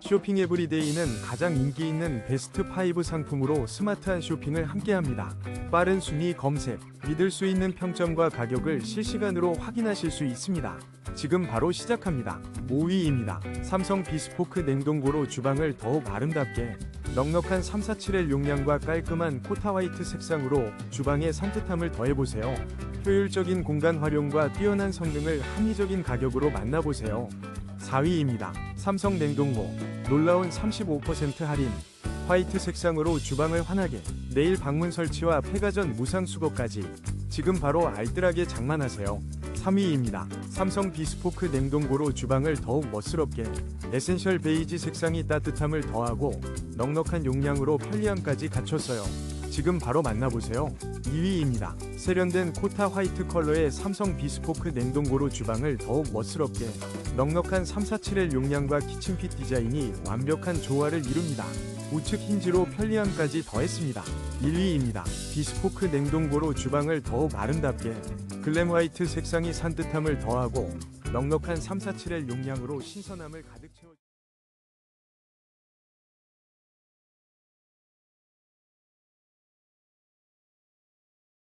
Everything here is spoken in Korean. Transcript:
쇼핑 에브리데이는 가장 인기 있는 베스트 5 상품으로 스마트한 쇼핑을 함께합니다. 빠른 순위 검색, 믿을 수 있는 평점과 가격을 실시간으로 확인하실 수 있습니다. 지금 바로 시작합니다. 5위입니다. 삼성 비스포크 냉동고로 주방을 더욱 아름답게 넉넉한 347L 용량과 깔끔한 코타 화이트 색상으로 주방의 산뜻함을 더해보세요. 효율적인 공간 활용과 뛰어난 성능을 합리적인 가격으로 만나보세요. 4위입니다. 삼성 냉동고 놀라운 35% 할인 화이트 색상으로 주방을 환하게 내일 방문 설치와 폐가전 무상 수거까지 지금 바로 알뜰하게 장만하세요. 3위입니다. 삼성 비스포크 냉동고로 주방을 더욱 멋스럽게 에센셜 베이지 색상이 따뜻함을 더하고 넉넉한 용량으로 편리함까지 갖췄어요. 지금 바로 만나보세요. 2위입니다. 세련된 코타 화이트 컬러의 삼성 비스포크 냉동고로 주방을 더욱 멋스럽게 넉넉한 347L 용량과 키친핏 디자인이 완벽한 조화를 이룹니다. 우측 힌지로 편리함까지 더했습니다. 1위입니다. 비스포크 냉동고로 주방을 더욱 아름답게 글램 화이트 색상이 산뜻함을 더하고 넉넉한 347L 용량으로 신선함을 가득 채워